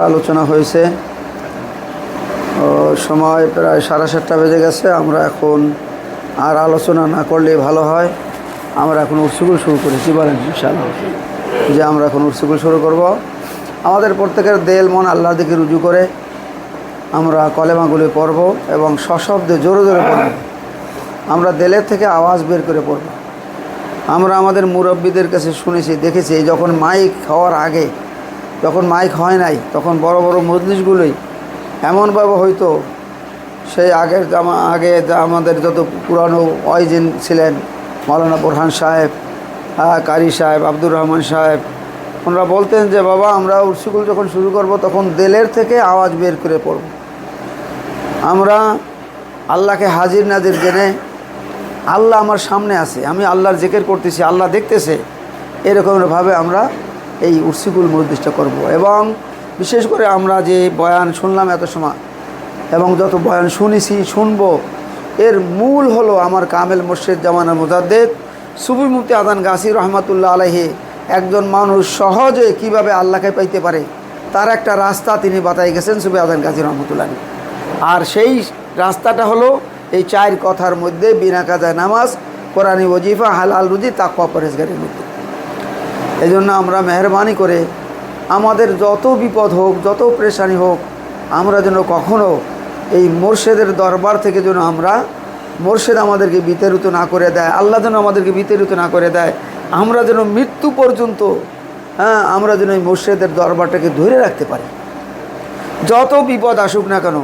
আলোচনা হয়েছে। সময় প্রায় সাড়ে সাতটা বেজে গেছে। আমরা এখন আর আলোচনা না করলে ভালো হয়। আমরা এখন উৎসুকুল শুরু করেছি, বলেন ইনশাআল্লাহ। যে আমরা এখন উৎসুকুল শুরু করব। আমাদের প্রত্যেকের দেল, মন আল্লাহর দিকে রুজু করে আমরা কলেমাগুলি পড়ব এবং সশব্দে জোরে জোরে পড়ব। আমরা দেলের থেকে আওয়াজ বের করে পড়ব। আমরা আমাদের মুরব্বীদের কাছে শুনেছি, দেখেছি, যখন মাইক হওয়ার আগে যখন মাইক হয় নাই, তখন বড় বড় মজলিসগুলোই এমনভাবে হয়তো সেই আগের আগে আমাদের যত পুরানো ওয়াইজিন ছিলেন, মৌলানা বোরহান সাহেব কারি সাহেব, আব্দুর রহমান সাহেব, ওনারা বলতেন যে, বাবা, আমরা উৎসুকুল যখন শুরু করব, তখন দেলের থেকে আওয়াজ বের করে পড়ব। আমরা আল্লাহকে হাজির নাজির জেনে, আল্লাহ আমার সামনে আছে, আমি আল্লাহর জেকের করতেছি, আল্লাহ দেখতেছে। এরকমভাবে আমরা এই উর্সিকুল মুদ্দিষ্ট করব। এবং বিশেষ করে আমরা যে বয়ান শুনলাম এত সময়, এবং যত বয়ান শুনেছি, শুনব, এর মূল হলো আমার কামেল মুর্শিদ জামানা মুজাদ্দেদ সুবি মুক্তি আদান গাছি রহমাতুল্লাহ আলহি একজন মানুষ সহজে কীভাবে আল্লাহকে পাইতে পারে, তার একটা রাস্তা তিনি বাতাই গেছেন সুবি আদান গাজী রহমতুল্লাহ আর সেই রাস্তাটা হলো এই চার কথার মধ্যে বিনা কাজায় নামাজ, কোরআনী ওজিফা, হালাল রুজি, তাকওয়া পরেশগারের মধ্যে। এই জন্য আমরা মেহরবানি করে আমাদের যত বিপদ হোক, যত প্রেশানি হোক, আমরা যেন কখনও এই মোর্শেদের দরবার থেকে যেন আমরা মোর্শেদ আমাদেরকে বিতাড়িত না করে দেয়, আল্লাহ যেন আমাদেরকে বিতাড়িত না করে দেয়, আমরা যেন মৃত্যু পর্যন্ত হ্যাঁ আমরা যেন এই মোর্শেদের দরবারটাকে ধরে রাখতে পারি। যত বিপদ আসুক না কেন,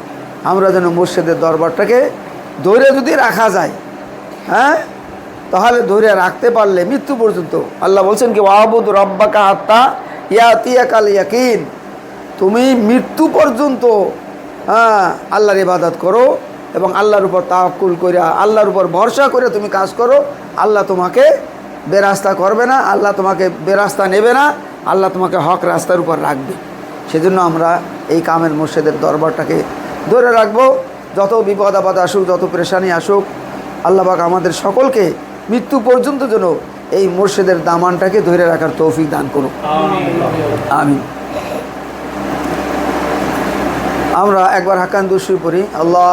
আমরা যেন মুর্শিদের দরবারটাকে ধরে যদি রাখা যায় হ্যাঁ তাহলে ধরে রাখতে পারলে মৃত্যু পর্যন্ত। আল্লাহ বলছেন কি, ওয়াবুদ রব্বাকা আত্মা ইয়াতিয়া কাল ইয়াকিন তুমি মৃত্যু পর্যন্ত হ্যাঁ আল্লাহর ইবাদত করো এবং আল্লাহর উপর তাওয়াক্কুল করে আল্লাহর উপর ভরসা করে তুমি কাজ করো। আল্লাহ তোমাকে বেরাস্তা করবে না, আল্লাহ তোমাকে বেরাস্তা নেবে না, আল্লাহ তোমাকে হক রাস্তার উপর রাখবে। সেজন্য আমরা এই কামের মুর্শিদের দরবারটাকে ধরে রাখব। যত বিপদ আপদ আসুক, যত পেরেশানি আসুক আল্লাহবাক আমাদের সকলকে মৃত্যু পর্যন্ত যেন এই মুর্শিদের দামানটাকে ধরে রাখার তৌফিক দান করুক। আমি আমরা একবার হাকান দুশুই পড়ি। আল্লাহ